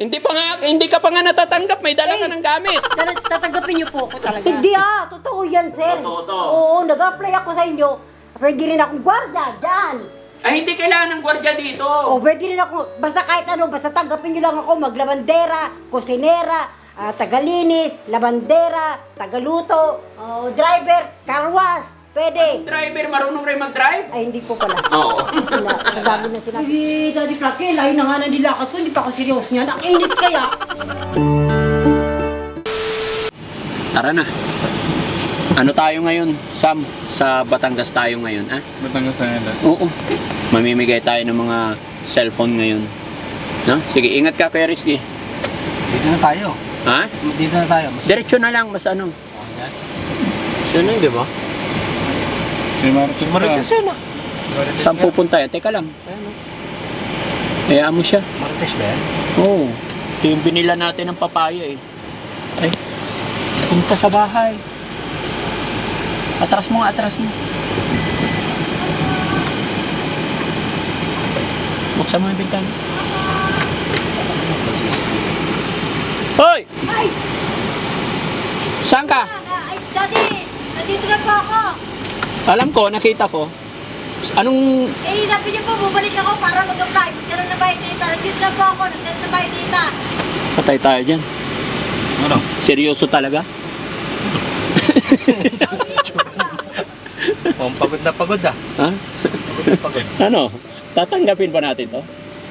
Hindi pa nga, hindi ka pa nga natatanggap, may dala ka ng gamit. Tal- tatanggapin niyo po ako talaga. Hindi ah, totoo yan, sir. Totoo to. Oo, nag-apply ako sa inyo. Pwede rin akong gwardiya, dyan. Ay, hindi kailangan ng gwardiya dito. O, pwede rin ako, basta kahit ano, basta tanggapin niyo lang ako, maglabandera, kusinera, ah, tagalinis, labandera, tagaluto, oh, driver, carwash, pwede. Driver, marunong rin mag-drive? Ay, hindi po pala. Oo. Wala, sa dami na sinabi. Ay, Daddy Frankie, layo na nga na nilakad ko, hindi pa ako seryoso niyan. Ang init kaya. Tara na. Ano tayo ngayon, Sam? Sa Batangas tayo ngayon, ah? Batangas na yan. Oo. Mamimigay tayo ng mga cellphone ngayon. No? Sige, ingat ka, Kuya Rizky. Dito na tayo. Ha? Dito na tayo. Mas Diretso na lang, mas ano. Sino yun, di ba? Si Marites Marites na. yan ah. Marites Saan pupunta yan? Teka lang. Hayaan mo siya. Marites ba yan? Oo. Ito yung binila natin ng papaya eh. Ay, punta sa bahay. Atras mo nga, atras mo. Buksan mo yung bintana. Hoy! Ay, Saan ka? ay, daddy, nandito na po ako. Alam ko, nakita ko. Anong... Eh, sabi niyo po, bubalik ako para mag-apply. Magkaroon na bayad data. Nandito na po ako, nagkaroon na bayad data. Patay tayo dyan. Ano? Seryoso talaga? Oh, pagod na pagod ah. Ha? Pagod na pagod. Ano? Tatanggapin ba natin to?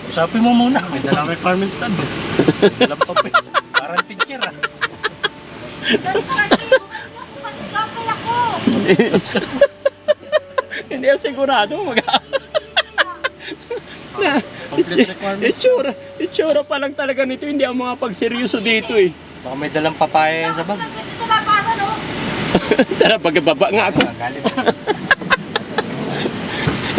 Usapin mo muna. May dalang requirements eh. May dalang papel. Parang teacher ah. Daddy Frankie, mag-apply ako. Hindi ako sigurado mag na, itsura, itsura pa lang talaga nito, hindi ako mga pagseryoso dito eh. Baka may dalang papaya yan sa bag. Tara, pagbaba nga ako. Galit.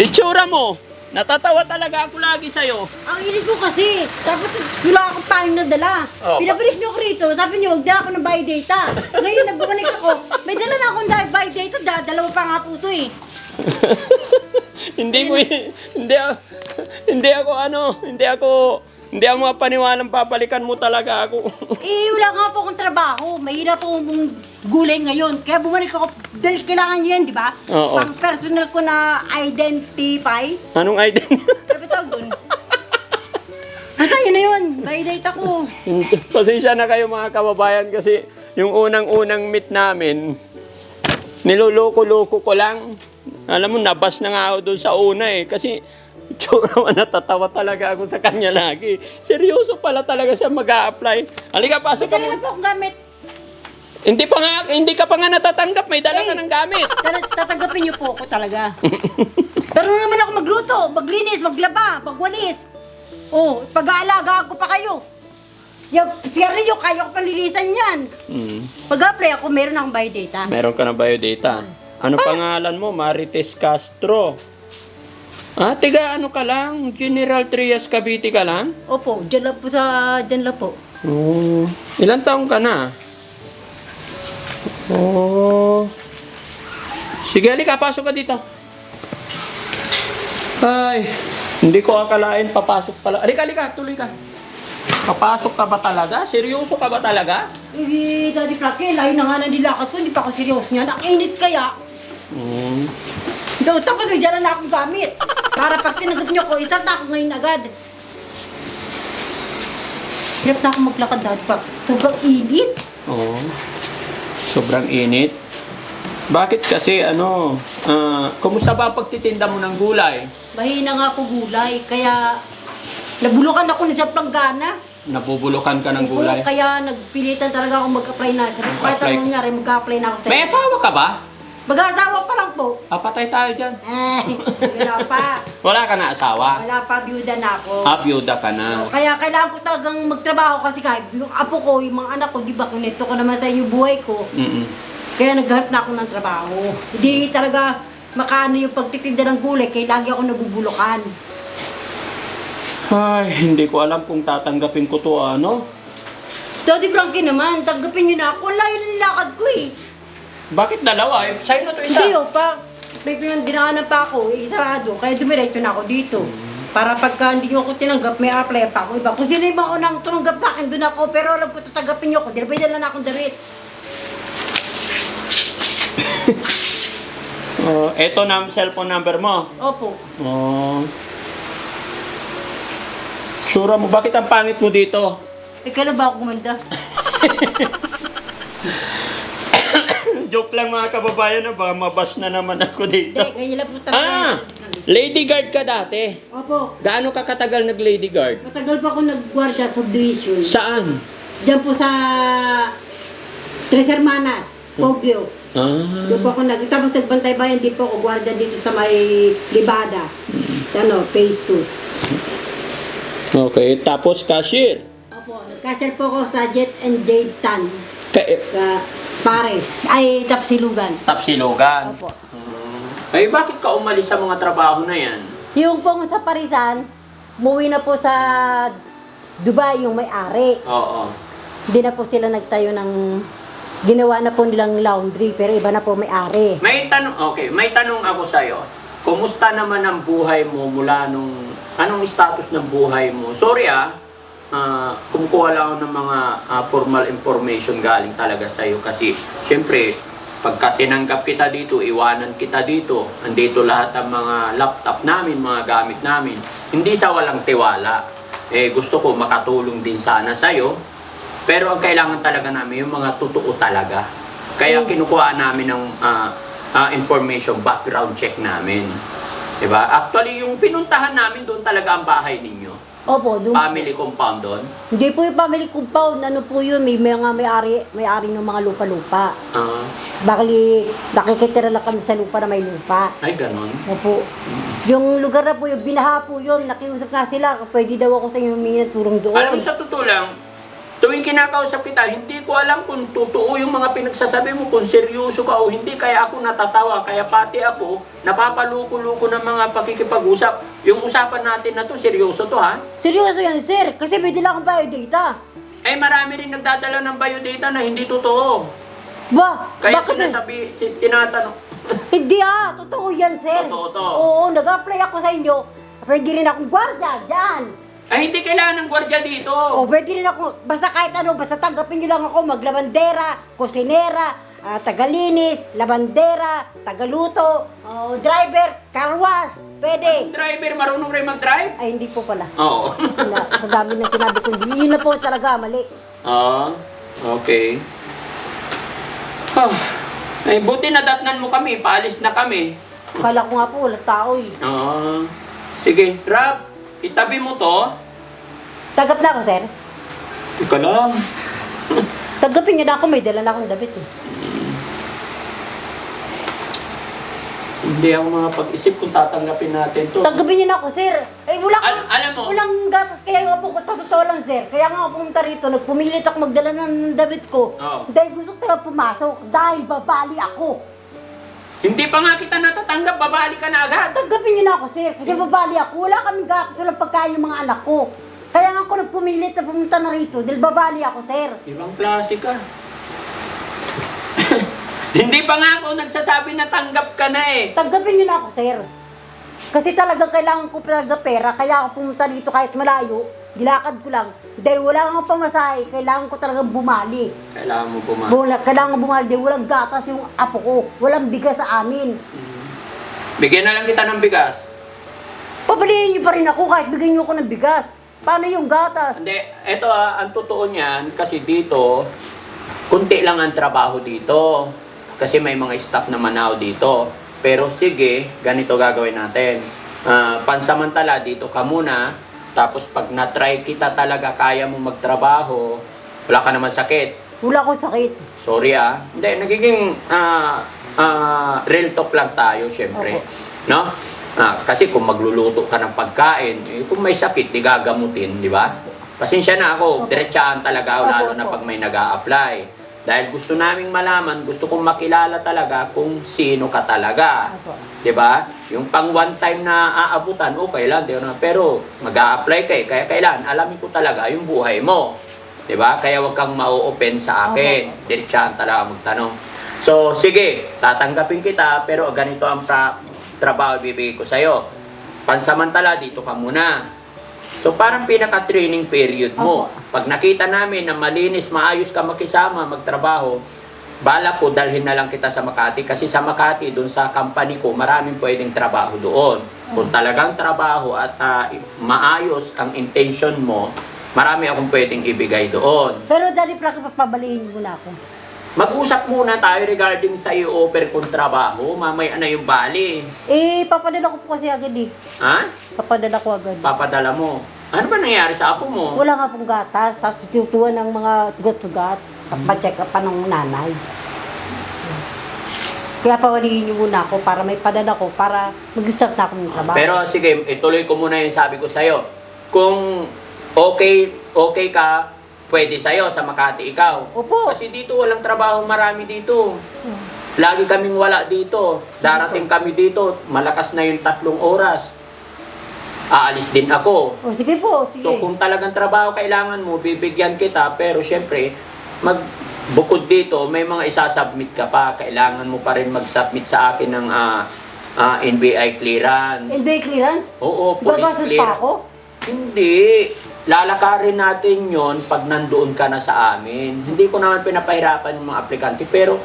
Itsura mo, natatawa talaga ako lagi sa'yo. Ang init ko kasi, tapos wala akong paing na dala. Oh. Pinabalik niyo ko rito, sabi niyo, magdala ako ng buy data. Ngayon, nagbabalik ako, may dala na akong buy data, da- dalawa pa nga po to eh. hindi ko, hindi ako, hindi ako ano, hindi ako, hindi ako mapaniwalang papalikan mo talaga ako. Eh, wala nga po akong trabaho. Mahirap po mong gulay ngayon. Kaya bumalik ako, dahil kailangan niyo yan, di ba? Oo. Pang personal ko na identify. Anong identity? Sabi tawag doon. Basta yun na yun, buy data ko. Pasensya na kayo mga kababayan kasi yung unang-unang meet namin, niloloko-loko ko lang. Alam mo, nabas na nga ako doon sa una eh. Kasi, tsura natatawa talaga ako sa kanya lagi. Seryoso pala talaga siya mag apply Halika, pasok ka dala na mo. po akong gamit. Hindi pa nga, hindi ka pa nga natatanggap. May dala ka Eh. ng gamit. Tatanggapin niyo po ako talaga. Pero naman ako magluto, maglinis, maglaba, magwalis. Oh, pag-aalagaan ko pa kayo. Yung yung kaya ko panlilisan yan. Hmm. Pag-apply ako, meron akong buy data. Meron ka na biodata. Ano pangalan mo? Marites Castro. Ah, tiga ano ka lang? General Trias Cavite ka lang? Opo, dyan lang po sa, dyan lang po. Oh, ilan taong ka na? Oh. Sige, halika, pasok ka dito. Ay, hindi ko akalain papasok pala. Halika, halika, tuloy ka. Papasok ka ba talaga? Seryoso ka ba talaga? Eh, Daddy Frankie, layo na nga na nilakad ko, hindi pa ako seryoso niyan. Ang init kaya. Hmm. Daw, tapos may dala na akong gamit. Para pag tinagot niyo ko, itat na ako ngayon agad. Hirap na ako maglakad dahil pa. Sobrang init. Oo. Sobrang init. Bakit kasi ano, ah, kumusta ba ang pagtitinda mo ng gulay? Mahina nga po gulay, kaya nabulukan ako sa planggana. Nabubulukan ka ng gulay? Oo, kaya nagpilitan talaga ako mag-apply na. Sabi ko, kahit Mag-apply anong nangyari, mag-apply na ako sa May asawa ka ba? Mag-asawa pa lang po. Ah, patay tayo dyan. Eh, wala pa. Wala ka na asawa? Wala pa, byuda na ako. Ah, byuda ka na. Kaya kailangan ko talagang magtrabaho kasi kahit yung apo ko, yung mga anak ko, di ba, kunento ko naman sa inyo buhay ko. Mm-mm. Kaya naghanap na ako ng trabaho. Hindi talaga makano yung pagtitinda ng gulay, kaya lagi ako nabubulukan. Ay, hindi ko alam kung tatanggapin ko to ano. Daddy Frankie naman, tanggapin niyo na ako. Layo na nilakad ko eh. Bakit dalawa? Eh, sa'yo na to isa. Hindi oh, pa, may pinagdinaanan pa ako, eh, sarado. Kaya dumiretso na ako dito. Para pagka hindi nyo ako tinanggap, may apply pa ako iba. Kung sino yung mga unang tumanggap sa akin, doon ako. Pero alam ko, tatanggapin nyo ako. Ba dala na akong damit? Oh, eto na ang cellphone number mo. Opo. Oh. Sura mo, bakit ang pangit mo dito? Eh, kailan ba ako gumanda? Joke lang mga kababayan, na baka mabash na naman ako dito. Hindi, kaya lang po talaga. Ah! Lady guard ka dati. Opo. Gaano ka katagal nag lady guard? Matagal pa ako nag-guardia sa division. Saan? Diyan po sa Tres Hermanas, Poggio. Ah. Doon po ako nag... Tapos nagbantay bayan, di po ako guardia dito sa may Libada. Ano, phase 2. Okay, tapos cashier. Opo, nag-cashier po ako sa Jet and Jade Tan. Ka Sa Pares. Ay, Tapsilugan. Tapsilogan. Opo. Ay, bakit ka umalis sa mga trabaho na yan? Yung pong sa Parisan, umuwi na po sa Dubai yung may-ari. Oo. Hindi na po sila nagtayo ng... Ginawa na po nilang laundry, pero iba na po may-ari. May tanong, okay, may tanong ako sa'yo. Kumusta naman ang buhay mo mula nung, anong status ng buhay mo? Sorry ah, ah, kumukuha lang ako ng mga ah, formal information galing talaga sa'yo kasi syempre, pagka tinanggap kita dito, iwanan kita dito, andito lahat ang mga laptop namin, mga gamit namin, hindi sa walang tiwala. Eh, gusto ko makatulong din sana sa'yo, pero ang kailangan talaga namin yung mga totoo talaga. Kaya kinukuha namin ng ah, ah, information, background check namin. 'Di ba? Actually, yung pinuntahan namin doon talaga ang bahay ninyo. Opo, doon. Family compound doon. Hindi po yung family compound, ano po yun, may mga may-ari, may-ari ng mga lupa-lupa. Ah, Bakli, nakikitira lang kami sa lupa na may lupa. ay, ganon. Opo. Yung lugar na po yun, binaha po yun, nakiusap nga sila, pwede daw ako sa inyo humingi ng tulong doon. Alam sa totoo lang, tuwing kinakausap kita, hindi ko alam kung totoo yung mga pinagsasabi mo, kung seryoso ka o hindi, kaya ako natatawa, kaya pati ako, napapaluko-luko ng mga pakikipag-usap. Yung usapan natin na to, seryoso to ha? Seryoso yan, sir, kasi may dila akong biodata. Eh marami rin nagdadala ng biodata na hindi totoo. Ba, Kaya bakit? sinasabi, si, tinatanong, Hindi ah, totoo yan, sir. Totoo to. Oo, nag-apply ako sa inyo. Pwede rin akong gwardiya, dyan. Ay hindi kailangan ng gwardiya dito. O, pwede rin ako, basta kahit ano, basta tanggapin nyo lang ako, maglabandera, kusinera, ah, tagalinis, labandera, tagaluto, oh, driver, carwash, pwede. Driver, marunong rin mag-drive? Ay, hindi po pala. Oo. Na, sa dami ng sinabi ko, hindi, yun na po talaga, mali. Oo, okay. Ah, ay, buti nadatnan mo kami, paalis na kami. Kala ko nga po, wala tao eh. Oo. Sige, Rab, itabi mo to. Tanggap na ako, sir. Ika lang. Tanggapin niyo na ako, may dala na akong damit eh. Hindi ako mga pag-isip kung tatanggapin natin to. Tanggapin niyo na ako, sir. Eh, wala Al- alam mo- walang gatas. Kaya nga po, totoo lang, sir. Kaya nga ako pumunta rito, nagpumilit ako magdala ng damit ko. Oo. Dahil gusto ko talaga pumasok. Dahil babali ako. Hindi pa nga kita natatanggap, babali ka na agad. Tanggapin niyo na ako, sir. Kasi babali ako. Wala kaming gatas. Walang pagkain ng mga anak ko. Kaya nga ako nagpumilit na pumunta na rito. Dahil babali ako, sir. Ibang klase ka. Hindi pa nga ako nagsasabi na tanggap ka na eh. Tanggapin niyo na ako, sir. Kasi talagang kailangan ko talaga pera. Kaya ako pumunta dito kahit malayo. Gilakad ko lang. Dahil wala akong pamasahe, kailangan ko talagang bumali. Kailangan mo pumasok. Wala, kailangan bumali dahil walang gatas yung apo ko. Walang bigas sa amin. Bigyan na lang kita ng bigas. Pabalihin niyo pa rin ako kahit bigyan niyo ako ng bigas. Paano yung gatas? Hindi, eto ah, ang totoo niyan, kasi dito, kunti lang ang trabaho dito. Kasi may mga staff na manaw dito. Pero sige, ganito gagawin natin. Ah, pansamantala, dito ka muna. Tapos pag na-try kita talaga, kaya mo magtrabaho, wala ka naman sakit. Wala akong sakit. Sorry ah. Hindi, nagiging ah, ah, real talk lang tayo, syempre. Opo. No? Ah, kasi kung magluluto ka ng pagkain, eh, kung may sakit, di gagamutin, di ba? Pasensya na ako, Opo. diretsaan talaga ako, Opo, lalo na opo. pag may nag apply Dahil gusto naming malaman, gusto kong makilala talaga kung sino ka talaga. Opo. 'Di ba? Yung pang one time na aabutan, okay lang, di na. Pero mag-a-apply kay, kaya kailan alamin ko talaga yung buhay mo. 'Di ba? Kaya wag kang mau-open sa akin. Diretsahan talaga magtanong. So, sige, tatanggapin kita, pero ganito ang pra- trabaho ibibigay ko sa'yo. pansamantala dito ka muna. So parang pinaka-training period mo. Pag nakita namin na malinis, maayos ka makisama, magtrabaho, bala ko dalhin na lang kita sa Makati kasi sa Makati doon sa company ko maraming pwedeng trabaho doon. Kung talagang trabaho at ah, maayos ang intention mo, marami akong pwedeng ibigay doon. Pero Daddy Frankie, papabalihin mo na ako. Mag-usap muna tayo regarding sa i-offer kong trabaho, mamaya na yung bali. Eh, papadala ko po kasi agad eh. Ha? Papadala ko agad. Papadala mo. Ano ba nangyari sa apo mo? Wala nga pong gatas, tapos tutuwa ng mga tugat-tugat. Papacheck up pa ng nanay. Kaya pawalihin niyo muna ako para may padala ko para mag-start na ako ng trabaho. Pero sige, ituloy ko muna yung sabi ko sa'yo. Kung okay, okay ka, pwede sa'yo sa Makati ikaw. Opo. Kasi dito walang trabaho marami dito. Lagi kaming wala dito. Darating kami dito, malakas na yung tatlong oras. Aalis din ako. O sige po, sige. So kung talagang trabaho kailangan mo, bibigyan kita. Pero syempre, mag bukod dito, may mga isasubmit ka pa. Kailangan mo pa rin mag-submit sa akin ng ah, ah, NBI clearance. NBA clearance? Oo, police Gagastos pa clearance. ako? Hindi. Lalakarin natin yon pag nandoon ka na sa amin. Hindi ko naman pinapahirapan yung mga aplikante, pero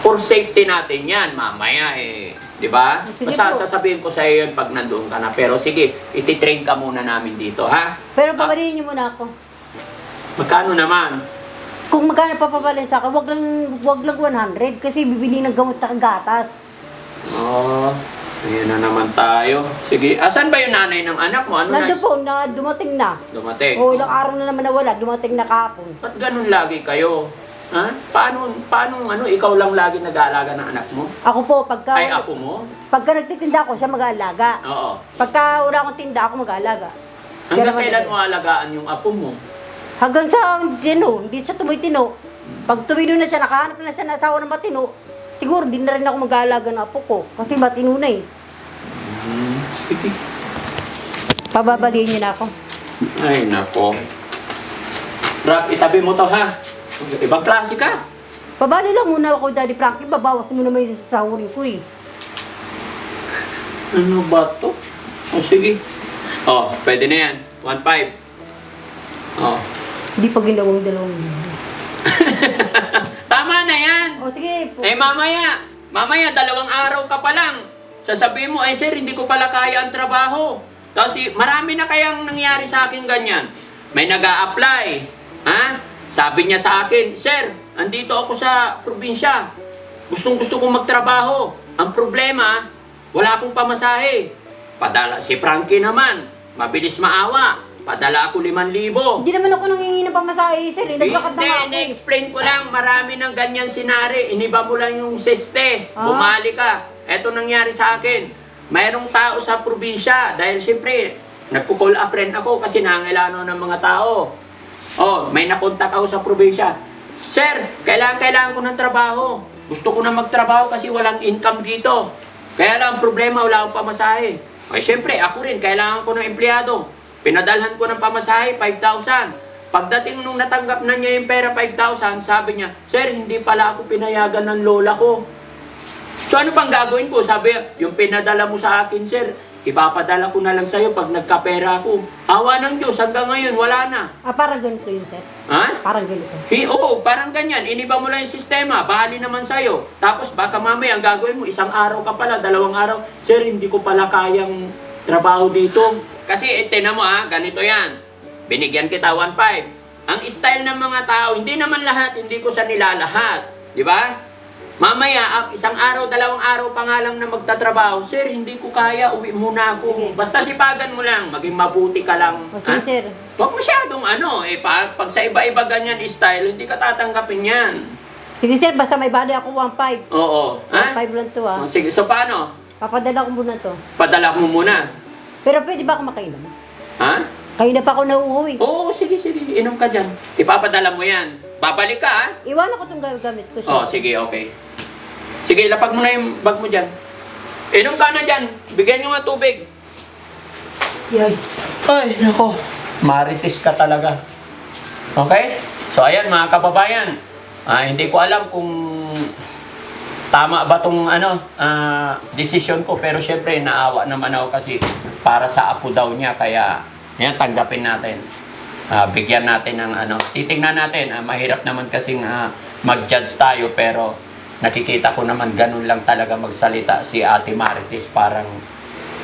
for safety natin yan, mamaya eh. Di ba? Basta sasabihin ko sa iyo yun pag nandoon ka na. Pero sige, ititrain ka muna namin dito, ha? Pero Ah, pabalihin niyo muna ako. magkano naman? Kung magkano papabalin sa akin, wag lang, wag lang 100 kasi bibili ng gamot sa gatas. Oh, ayan na naman tayo. Sige, asan ba yung nanay ng anak mo? Ano Nandun na? po, na dumating na. Dumating. O, ilang araw na naman nawala, dumating na kahapon. Ba't ganun lagi kayo? Ha? Paano, paano ano, ikaw lang lagi nag-aalaga ng anak mo? Ako po, pagka, Ay, apo mo? pagka nagtitinda ako, siya mag-aalaga. Oo. Pagka wala akong tinda, ako mag-aalaga. Siya Hanggang naman kailan mo alagaan yung apo mo? Hanggang sa, tino, hindi siya tumitino. Pag tumino na siya, nakahanap na siya ng asawa ng matino, siguro di na rin ako mag-aalaga ng apo ko. Kasi matino na eh. Hmm, sige. Pababalihin niyo na ako. Ay, nako. Rock, itabi mo to ha. Ibang klase ka. Pabali lang muna ako, Daddy Frankie. Babawas mo naman yung sasahurin ko eh. Ano ba to? O, sige. Oh, pwede na yan. 1.5. Hindi pa ginawang dalawang libo. Tama na yan. O sige po. Eh, mamaya. Mamaya, dalawang araw ka pa lang. Sasabihin mo, eh sir, hindi ko pala kaya ang trabaho. Eh, marami na kayang nangyari sa akin ganyan. May nag apply Ha? Sabi niya sa akin, Sir, andito ako sa probinsya. Gustong gusto kong magtrabaho. Ang problema, wala akong pamasahe. Padala si Frankie naman. Mabilis maawa. Padala ako 5,000. Hindi naman ako nangingi ng pamasahe, sir. Eh. Naglakad na Hindi, nga ako. eh. na-explain ko lang, marami ng ganyan sinari. Iniba mo lang yung siste. Ah. Bumali ka. Eto nangyari sa akin. Mayroong tao sa probinsya. Dahil siyempre, nagpo-call up rin ako kasi nangailangan ng mga tao. Oh, may nakontak ako sa probinsya. Sir, kailangan, kailangan ko ng trabaho. Gusto ko na magtrabaho kasi walang income dito. Kaya lang, ang problema, wala akong pamasahe. Ay, siyempre, ako rin, kailangan ko ng empleyado. Pinadalhan ko ng pamasahe, 5,000. Pagdating nung natanggap na niya yung pera, 5,000, sabi niya, Sir, hindi pala ako pinayagan ng lola ko. So ano pang gagawin ko? Sabi, yung pinadala mo sa akin, sir, ipapadala ko na lang sa'yo pag nagkapera ako. Awa ng Diyos, hanggang ngayon, wala na. Ah, parang ganito yun, sir. Ha? Parang ganito. Hi, oo, parang ganyan. Iniba mo lang yung sistema, bahali naman sa'yo. Tapos baka mamaya ang gagawin mo, isang araw ka pala, dalawang araw, Sir, hindi ko pala kayang trabaho dito. Kasi, eh, tinan mo ha, ganito yan. Binigyan kita 1.5. Ang style ng mga tao, hindi naman lahat, hindi ko sa nilalahat. Di ba? Mamaya, ah, isang araw, dalawang araw pa nga lang na magtatrabaho, Sir, hindi ko kaya, uwi muna ako. Basta sipagan mo lang, maging mabuti ka lang. Ha? sige, sir. Huwag masyadong ano, eh, pa, pag sa iba-iba ganyan style, hindi ka tatanggapin yan. Sige, sir. Basta may bali ako 1.5. Oo. Ha? 1.5 lang to, ah. Sige, so paano? Papadala ko muna to. Padala mo muna. Pero pwede ba ako makainom? Ha? Kayo na pa ako nauuwi. Oo, sige, sige. Inom ka dyan. Ipapadala mo yan. Babalik ka, ha? Iwanan ko itong gamit ko, sir. Oo, sige, okay. Sige, lapag mo na yung bag mo dyan. Inom ka na dyan. Bigyan nyo nga tubig. Yay. Ay, nako. Marites ka talaga. Okay? So, ayan mga kababayan. Ah, hindi ko alam kung tama ba tong ano, ah, desisyon ko? Pero syempre, naawa naman ako kasi para sa apo daw niya. Kaya, yan, tanggapin natin. Ah, bigyan natin ng ano. Titingnan natin. ah, mahirap naman kasing ah, mag-judge tayo. Pero nakikita ko naman ganun lang talaga magsalita si Ate Marites. Parang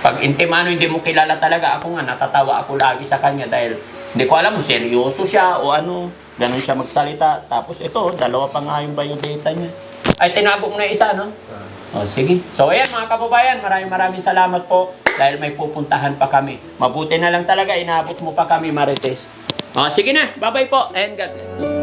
pag intimano hindi mo kilala talaga. Ako nga, natatawa ako lagi sa kanya dahil hindi ko alam kung seryoso siya o ano. Ganun siya magsalita. Tapos ito, dalawa pa nga yung biodata niya. Ay, tinago mo na isa, no? O, sige. So, ayan mga kababayan, maraming maraming salamat po dahil may pupuntahan pa kami. Mabuti na lang talaga, inaabot mo pa kami, Marites. O, sige na. Bye-bye po and God bless.